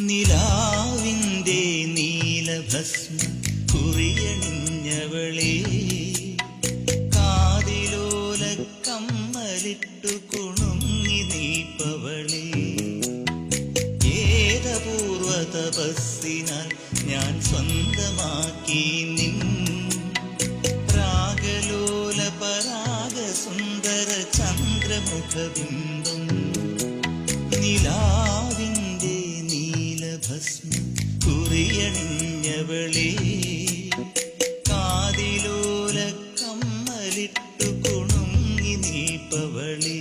നിലാവിന്റെ നീലഭസ്മ കുറിയണിഞ്ഞവളേ. കാതിലോല കമ്മലിട്ടു കുണുങ്ങി നീപ്പവളേ. ഏതപൂർവ തപസ്സിനാൽ ഞാൻ സ്വന്തമാക്കി നിൻ രാഗലോല പരാഗ സുന്ദര ചന്ദ്രമുഖബിംബം മാറിയണിഞ്ഞവളേ കാതിലോല കമ്മലിട്ടു കുണുങ്ങി നീപ്പവളേ.